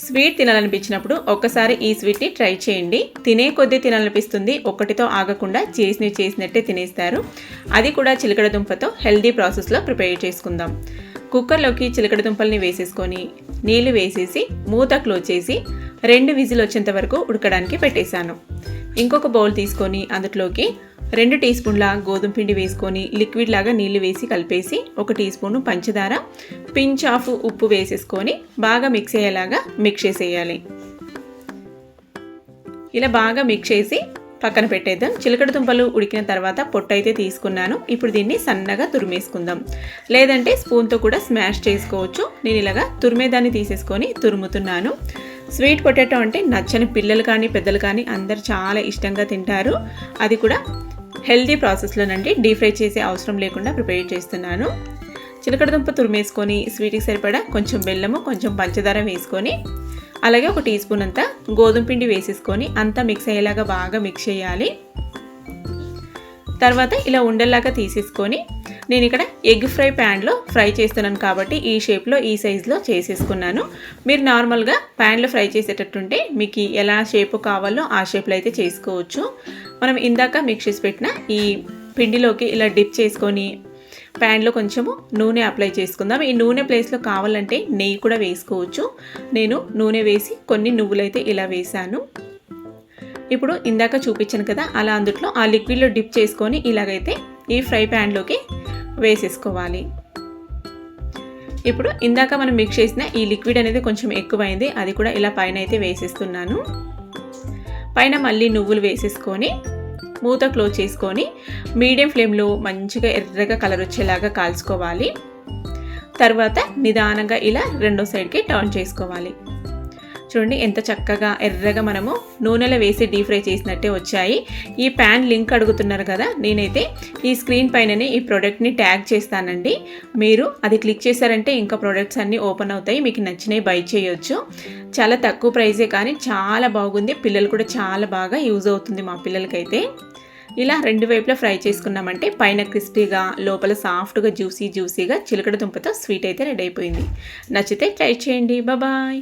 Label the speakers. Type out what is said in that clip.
Speaker 1: Sweet తినాలనిపించినప్పుడు ఒక్కసారి ఈ స్వీట్ని ట్రై చేయండి. తినే కొద్దీ తినాలనిపిస్తుంది. ఒక్కటితో ఆగకుండా చేసినవి చేసినట్టే తినేస్తారు. అది కూడా చిలకడ దుంపతో హెల్దీ ప్రాసెస్లో ప్రిపేర్ చేసుకుందాం. కుక్కర్లోకి చిలకడ దుంపల్ని వేసేసుకొని నీళ్ళు వేసేసి మూత క్లోజ్ చేసి రెండు విజిల్ వచ్చేంత వరకు ఉడకడానికి పెట్టేశాను. ఇంకొక బౌల్ తీసుకొని అందులోకి రెండు టీ స్పూన్ల గోధుమ పిండి వేసుకొని లిక్విడ్ లాగా నీళ్ళు వేసి కలిపేసి ఒక టీ స్పూన్ పంచదార పించ్ ఆఫ్ ఉప్పు వేసేసుకొని బాగా మిక్స్ అయ్యేలాగా మిక్స్ చేసేయాలి. ఇలా బాగా మిక్స్ చేసి పక్కన పెట్టేద్దాం. చిలకడ దుంపలు ఉడికిన తర్వాత పొట్టు అయితే తీసుకున్నాను. ఇప్పుడు దీన్ని సన్నగా తురిమేసుకుందాం. లేదంటే స్పూన్తో కూడా స్మాష్ చేసుకోవచ్చు. నేను ఇలాగా తురిమేదాన్ని తీసేసుకొని తురుముతున్నాను. స్వీట్ పొటాటో అంటే నచ్చని పిల్లలు కానీ పెద్దలు కానీ అందరు చాలా ఇష్టంగా తింటారు. అది కూడా హెల్దీ ప్రాసెస్లోనండి డీప్ ఫ్రై చేసే అవసరం లేకుండా ప్రిపేర్ చేస్తున్నాను. చిలకడదుంప తురిమేసుకొని స్వీట్కి సరిపడా కొంచెం బెల్లము కొంచెం పంచదార వేసుకొని అలాగే ఒక టీ స్పూన్ అంతా గోధుమ పిండి వేసేసుకొని అంతా మిక్స్ అయ్యేలాగా బాగా మిక్స్ చేయాలి. తర్వాత ఇలా ఉండల్లాగా తీసేసుకొని నేను ఇక్కడ ఎగ్ ఫ్రై ప్యాన్లో ఫ్రై చేస్తున్నాను కాబట్టి ఈ షేప్లో ఈ సైజులో చేసేసుకున్నాను. మీరు నార్మల్గా ప్యాన్లో ఫ్రై చేసేటట్టుంటే మీకు ఎలా షేప్ కావాలో ఆ షేప్లో అయితే చేసుకోవచ్చు. మనం ఇందాక మిక్స్ చేసి పెట్టిన ఈ పిండిలోకి ఇలా డిప్ చేసుకొని ప్యాన్లో కొంచెము నూనె అప్లై చేసుకుందాం. ఈ నూనె ప్లేస్లో కావాలంటే నెయ్యి కూడా వేసుకోవచ్చు. నేను నూనె వేసి కొన్ని నువ్వులైతే ఇలా వేశాను. ఇప్పుడు ఇందాక చూపించాను కదా అలా అందుట్లో ఆ లిక్విడ్లో డిప్ చేసుకొని ఇలాగైతే ఈ ఫ్రై ప్యాన్లోకి వేసేసుకోవాలి. ఇప్పుడు ఇందాక మనం మిక్స్ చేసిన ఈ లిక్విడ్ అనేది కొంచెం ఎక్కువైంది. అది కూడా ఇలా పైన అయితే వేసేస్తున్నాను. పైన మళ్ళీ నువ్వులు వేసేసుకొని మూత క్లోజ్ చేసుకొని మీడియం ఫ్లేమ్లో మంచిగా ఎర్రగా కలర్ వచ్చేలాగా కాల్చుకోవాలి. తర్వాత నిదానంగా ఇలా రెండో సైడ్కి టర్న్ చేసుకోవాలి. చూడండి ఎంత చక్కగా ఎర్రగా మనము నూనెలో వేసి డీప్ ఫ్రై చేసినట్టే వచ్చాయి. ఈ ప్యాన్ లింక్ అడుగుతున్నారు కదా నేనైతే ఈ స్క్రీన్ పైననే ఈ ప్రోడక్ట్ని ట్యాగ్ చేస్తానండి. మీరు అది క్లిక్ చేశారంటే ఇంకా ప్రోడక్ట్స్ అన్నీ ఓపెన్ అవుతాయి మీకు నచ్చినవి బై చేయొచ్చు. చాలా తక్కువ ప్రైజే కానీ చాలా బాగుంది పిల్లలు కూడా చాలా బాగా యూజ్ అవుతుంది మా పిల్లలకైతే. ఇలా రెండు వైపులా ఫ్రై చేసుకున్నామంటే పైన క్రిస్పీగా లోపల సాఫ్ట్గా జ్యూసీ జ్యూసీగా చిలకడ దుంపతో స్వీట్ అయితే రెడీ అయిపోయింది. నచ్చితే ట్రై చేయండి. బాయ్